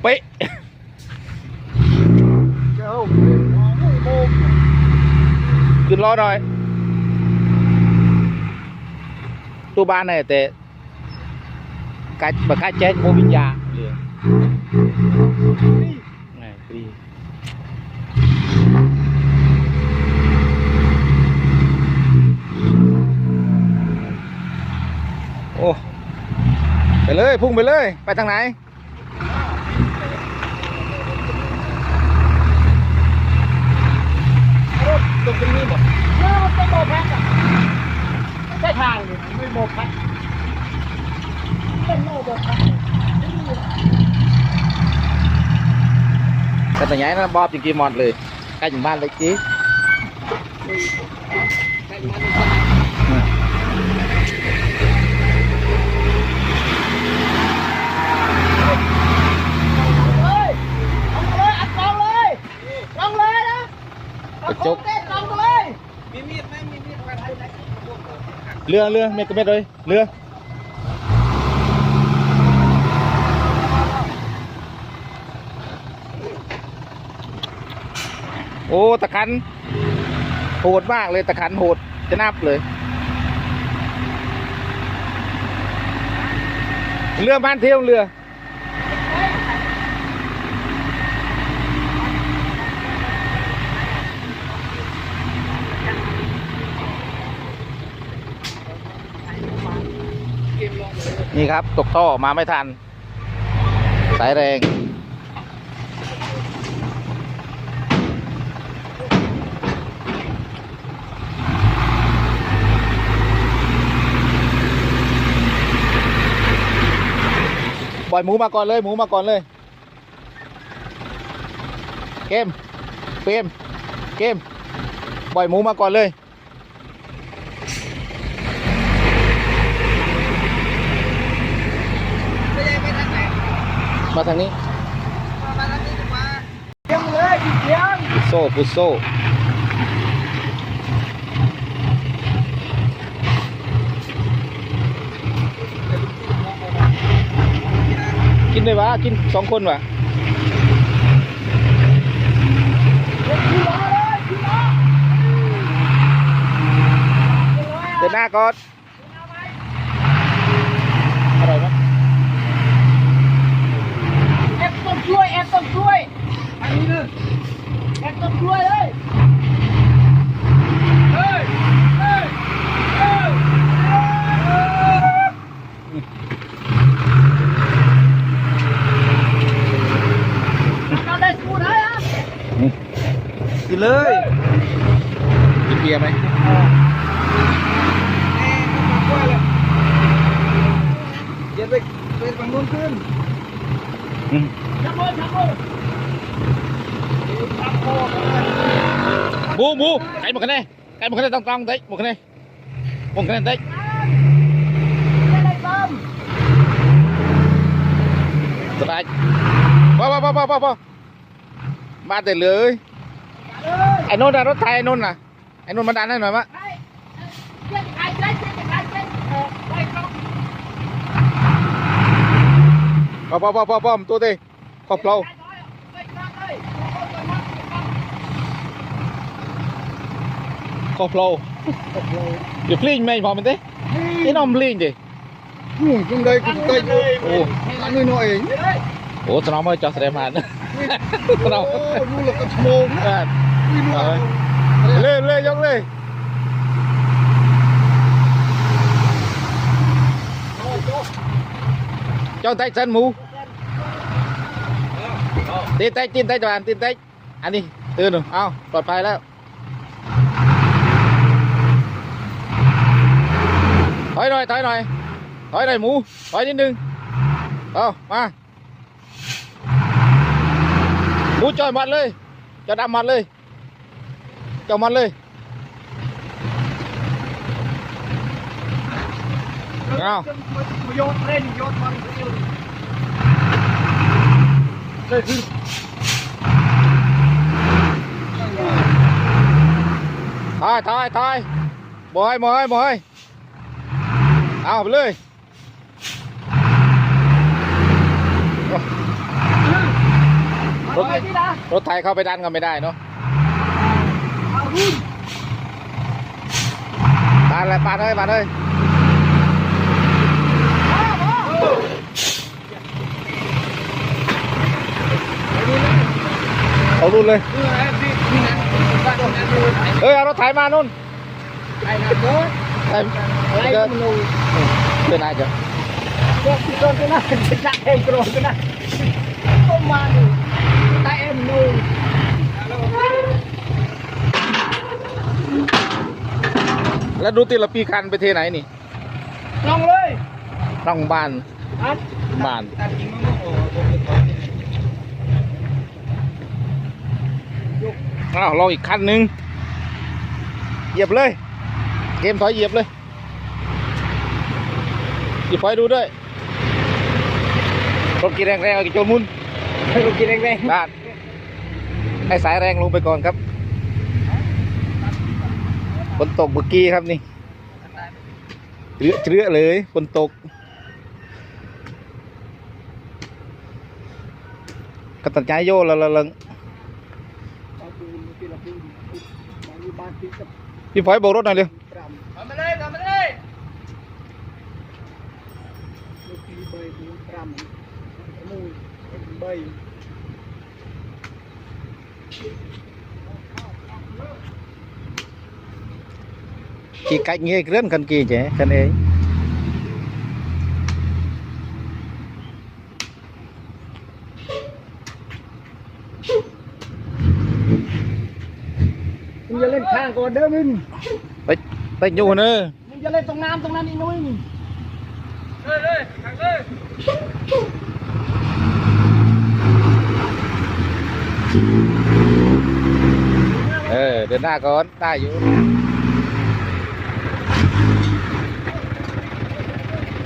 เป๊ะเจ้าเป็นหมอไม่โมกขึ้นล้อหน่อย ตู้บ้านเนี่ยแต่กายบักกายแจ๊กโมวิญญาเรือไงฟรีโอ้ไปเลยพุ่งไปเลยไปทางไหนรถตรงนี้หมดเออมันเป็นโมพัดอะไม่ใช่ทางเลยไม่โมพัดเป็นโมพัดแต่ตัวใหญ่นะบอบจริงๆหมดเลยใกล้ถึงบ้านเลยจีเลยลงเลยอัดกองเลยลงเลยนะ กระจก เต้นลงเลย เรือเรือเมกะเม็ดเลยเรือโอ้ตะขัน โหดมากเลยตะขันโหดจะนับเลย เรือบ้านเที่ยวเรือ นี่ครับ ตกท่อมาไม่ทัน สายแรง ปล่อยหมูมาก่อนเลย หมูมาก่อนเลย เกม เกม เกม ปล่อยหมูมาก่อนเลย มาทางนี้มาทางนี้มาเสียงเลยเสียงโซ่ฟุตโซ่กินได้วะกินสองคนวะเลยขี่ล้อเดินหน้าก่อนอร่อยไหม แอบต้น กล้วยแอบต้นกล้วยอันนี้เลยแอบต้นกล้วยเลยเฮ้ยเฮ้ยเฮ้ยเราได้สูตรแล้วอ่กินเลยกินเบียร์ไหม เดี๋ยวไปไปฝั่งนู้นขึ้น อืม ชักโบชักโบ ชักโบบูบูไก่หมดคะแนนไก่หมดคะแนนต้องต้องเด็กหมดคะแนนหมดคะแนนเด็กไขอบเราเดี๋ยวพลิงไม่พอมันเต้ไอ้น้องพลิงดินี่จังได้จังได้โอ้อันนี้หน่อยโอ้สนองมาจอแสดงผ่านสนองโอ้ดูแล้วก็โมงอ่านี่หน่อยเลยเลยยกเลย cho tay chân mù tin tay tin tay cho bạn tin tay anh đi từ nữa ao p ลอดภัยแล้ว ถอยหน่อยถอยหน่อยถอยหน่อยหมูถอยนิดนึงเอามาหมูจอยหมัด เลยจอยดำหมัดเลยจอยหมัดเลยเอาโยนเล่นโยนบอลโยนเลยคือถอยถอยถอยบอยบอยบอยเอาไปเลยเรถไปที่นะรถไทยเข้าไปดันก็ไม่ได้เนาะเอาหุ้นปาดเลยปาดเลยปาดเลยเอารุ่นเลยนี่ไงพี่พี่นันบ้านนั้นดูไอ้เอ้ยเอารถไถมานู่นไอ้นันเบิร์ดไอ้อะไรเกิก็ดไม่รู้ เป็นไรจ้ะพวกที่ต้นก็น่าจะจักเองกรนก็น่าก็มาดูตาเอ็มดูแล้วดูติละปีคันไปเทไหนนี่ลองเลยร่องบ้านอัดบ้านตัดจริงมั้งโอ้โหอ้าวลองอีกคันหนึ่งเหยียบเลย เกมถอยเหยียบเลย หยิบไฟดูด้วยรถกี่แรงแรงๆเอากี่โจนมุนให้ลูกกินแรงบ้านให้สายแรงลงไปก่อนครับฝนตกเมื่อกี้ครับนี่เจือเจือเลยฝนตกก็ตัดใจโยละละลังๆเอาดูที่เราดูบางทีบ้านที่กับพี่พลอยโบกรถหน่อยเร็ว 7 chỉ cách nghe rất cần kỳ chứ cần ấy มึงจะเล่นข้างก่อนเด้อมึงไปไปอยู่เนอะมึงจะเล่นตรงน้ำตรงนั้นอีนุ้ยเฮ้ยเฮ้ยทางเลย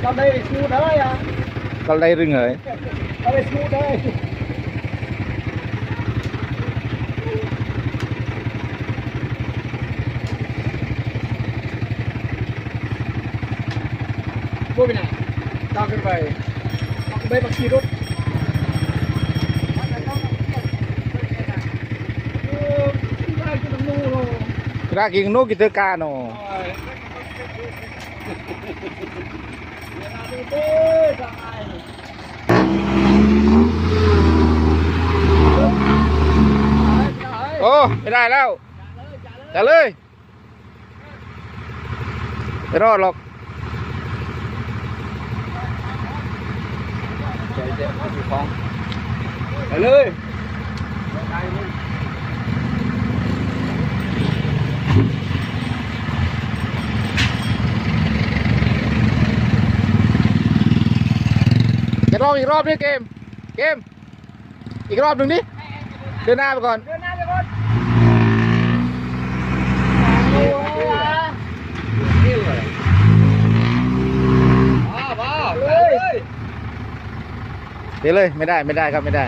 ราได้สู้ได้อะ con đây rừng rồi เราได้สู้ได้พูดไปไหนตามขึ้นไปตามขึ้นไปบักขี่รถเออได้กินน้ำนูโล ra kia nô kia ca nó เด้อจ้า ô cái này đâu trả lời cái đó lọc ไปเลยจะ รอบอีกรอบนี่เกม เกม อีกรอบหนึ่งดิเดินหน้าไปก่อนเดินหน้าไปก่อนโอ้ยนี่เลยบ้าบ้าเลยเดี๋ยวเลยไม่ได้ไม่ได้ครับไม่ได้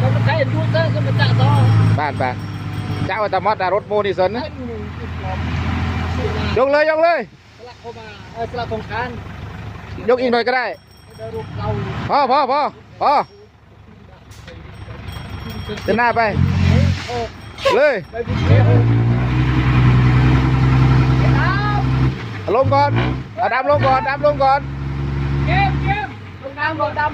ก็มันใช้ดูเตอร์ก็มันจะต่อบ้านบ้านเจ้าอัตมอดรถโมดิสันนะให้หนูติดลมยกเลยยกเลยสลักเข้ามาเออสลักตรงกลาง ยกอีกหน่อยก็ได้เดินรูปเราพอพอพอพอเดินหน้าไปโอ้เลยไปพิเศษโอ้น้เอาลงก่อนเอาดำลงก่อนดำลงก่อนำเกมเกมตรงกลางโดนดำ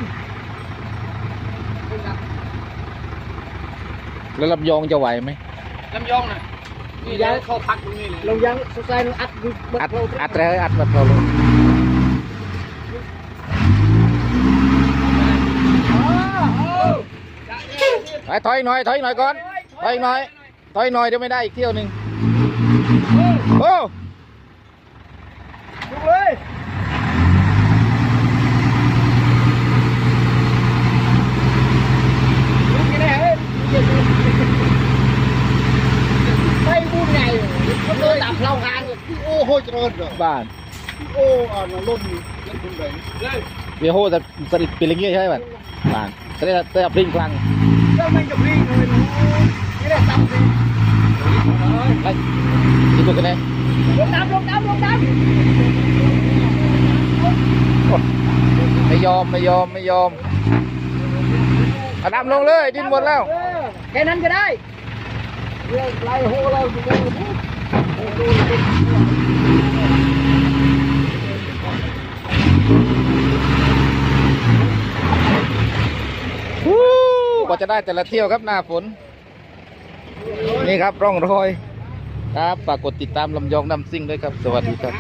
แล้วลำยองจะไหวไหมลำยองน่ะนี่ยังเขาพักตรงนี้เลยลำยองสุดท้ายอัดดูอัดอัดเลยอัดแบบเราลง ไปถอยหน่อยถอยหน่อยก่อนถอยหน่อยถอยหน่อยเดี๋ยวไม่ได้อีกเที่ยวหนึ่งโอ้ดูเลยดูกี่แน่เฮ้ยไม่พูดไงก็เลยตับเรากลางโอ้โหเจริญเหรอบ้านโอ้อ่านล้มเล่นตรงไหนเลยเวียโฮจะสลิดเป็นอย่างเงี้ยใช่ไหมบ้าน บ้านจะได้ได้ปริงคลังเจ้ามันกับลิงเลยนี่แหละตับสิไปที่ตัวกันเลยลงน้ำลงน้ำลงน้ำไม่ยอมไม่ยอมไม่ยอมลเอาดำลงเลยดินหมดแล้วแค่นั้นก็ได้เรื่องไรโหเราดูดู กว่าจะได้แต่ละเที่ยวครับหน้าฝน นี่ครับร่องรอยครับฝากกดติดตามลำยองนำซิ่งด้วยครับ สวัสดีครับ